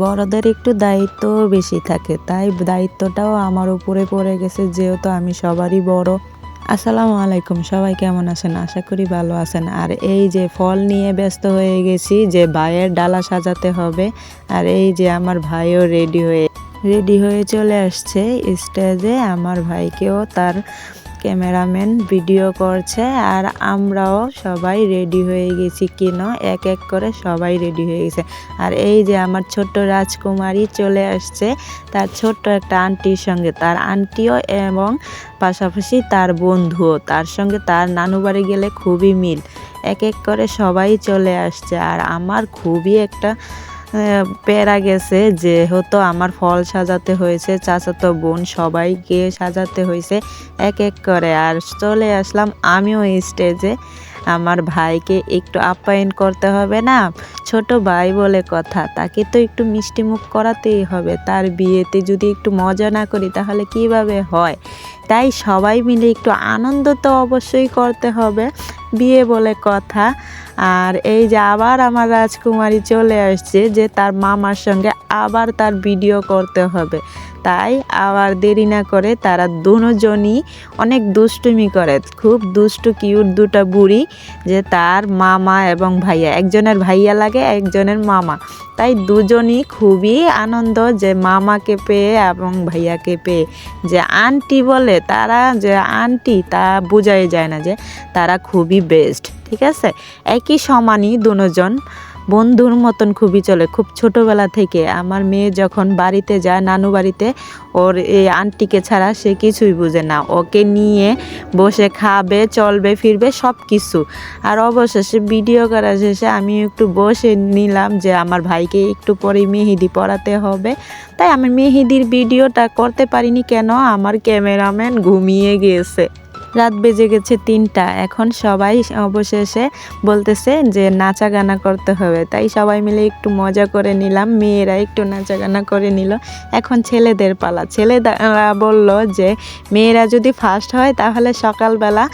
বড়দের একটু দায়িত্ব বেশি থাকে, তাই দায়িত্বটাও আমার উপরে পড়ে গেছে যেহেতু আমি সবারই বড়। আসসালামু আলাইকুম, সবাই কেমন আছেন? আশা করি ভালো আছেন। আর এই যে ফল নিয়ে ব্যস্ত হয়ে গেছি যে ভাইয়ের ডালা সাজাতে হবে, আর এই যে আমার ভাইও রেডি হয়ে রেডি হয়ে চলে আসছে স্টেজে। আমার ভাইকেও তার ক্যামেরাম্যান ভিডিও করছে আর আমরাও সবাই রেডি হয়ে গেছি কেন? এক এক করে সবাই রেডি হয়ে গেছে। আর এই যে আমার ছোট্ট রাজকুমারী চলে আসছে, তার ছোট্ট একটা আন্টির সঙ্গে। তার আন্টিও এবং পাশাপাশি তার বন্ধুও। তার সঙ্গে তার নানু বাড়ি গেলে খুবই মিল। এক এক করে সবাই চলে আসছে। আর আমার খুবই একটা প্যারা গেছে, যেহেতু আমার ফল সাজাতে হয়েছে, চাচাতো বোন সবাইকে সাজাতে হয়েছে এক এক করে। আর চলে আসলাম আমিও স্টেজে আমার ভাইকে একটু আপ্যায়ন করতে হবে না, ছোট ভাই বলে কথা। তাকে তো একটু মিষ্টি মুখ করাতেই হবে। তার বিয়েতে যদি একটু মজা না করি, তাহলে কীভাবে হয়? তাই সবাই মিলে একটু আনন্দ তো অবশ্যই করতে হবে। বিয়ে বলে কথা। আর এই যে আবার আমার রাজকুমারী চলে আসছে যে তার মামার সঙ্গে আবার তার ভিডিও করতে হবে। তাই আবার দেরি না করে তারা দুজনই অনেক দুষ্টুমি করে। খুব দুষ্টু, কিউট দুটা বুড়ি যে তার মামা এবং ভাইয়া। একজনের ভাইয়া লাগে, একজনের মামা। তাই দুজনই খুবই আনন্দ যে মামাকে পেয়ে এবং ভাইয়াকে পেয়ে। যে আন্টি বলে তারা যে আন্টি তা বোঝাই যায় না যে তারা খুবই বেস্ট ঠিক আছে? একই সমানই দুজন। বন্ধুর মতন খুবই চলে। খুব ছোটবেলা থেকে আমার মেয়ে যখন বাড়িতে যায়, নানু বাড়িতে, ওর এই আন্টিকে ছাড়া সে কিছুই বুঝে না। ওকে নিয়ে বসে খাবে, চলবে, ফিরবে সব কিছু আর অবশেষে ভিডিও করা শেষে আমি একটু বসে নিলাম যে আমার ভাইকে একটু পরে মেহেদি পড়াতে হবে। তাই আমি মেহেদির ভিডিওটা করতে পারিনি কেন? আমার ক্যামেরাম্যান ঘুমিয়ে গিয়েছে রাত বেজে গেছে তিনটা। এখন সবাই অবশেষে বলতেছে যে নাচা গানা করতে হবে। তাই সবাই মিলে একটু মজা করে নিলাম। মেয়েরা একটু নাচা গানা করে নিল। এখন ছেলেদের পালা। ছেলেরা বলল যে, মেয়েরা যদি ফার্স্ট হয় তাহলে সকালবেলা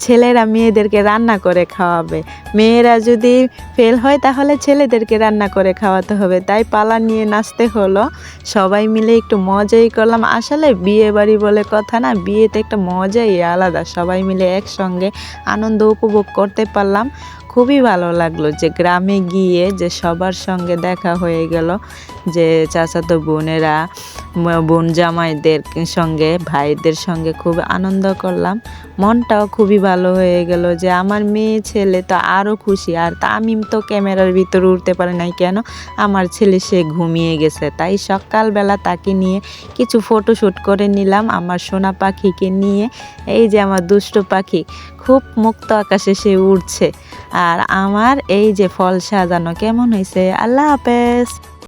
ছেলেরা মেয়েদেরকে রান্না করে খাওয়াবে। মেয়েরা যদি ফেল হয়, তাহলে ছেলেদেরকে রান্না করে খাওয়াতে হবে। তাই পালা নিয়ে নাচতে হলো। সবাই মিলে একটু মজাই করলাম। আসলে বিয়ে বাড়ি বলে কথা না, বিয়েতে একটা মজাই আলাদা। সবাই মিলে একসঙ্গে আনন্দ উপভোগ করতে পারলাম। খুবই ভালো লাগল যে গ্রামে গিয়ে যে সবার সঙ্গে দেখা হয়ে গেল, যে চাচাতো বোনেরা বোন জামাইদের সঙ্গে, ভাইদের সঙ্গে খুব আনন্দ করলাম। মনটাও খুবই ভালো হয়ে গেল যে আমার মেয়ে ছেলে তো আরও খুশি। আর তামিম তো ক্যামেরার ভিতরে উঠতে পারে নাই কেন? আমার ছেলে সে ঘুমিয়ে গেছে। তাই সকালবেলা তাকে নিয়ে কিছু ফটোশ্যুট করে নিলাম আমার সোনা পাখিকে নিয়ে। এই যে আমার দুষ্ট পাখি, খুব মুক্ত আকাশে সে উড়ছে। আর আমার এই যে ফল সাজানো কেমন হয়েছে? আল্লাহ হাফেজ।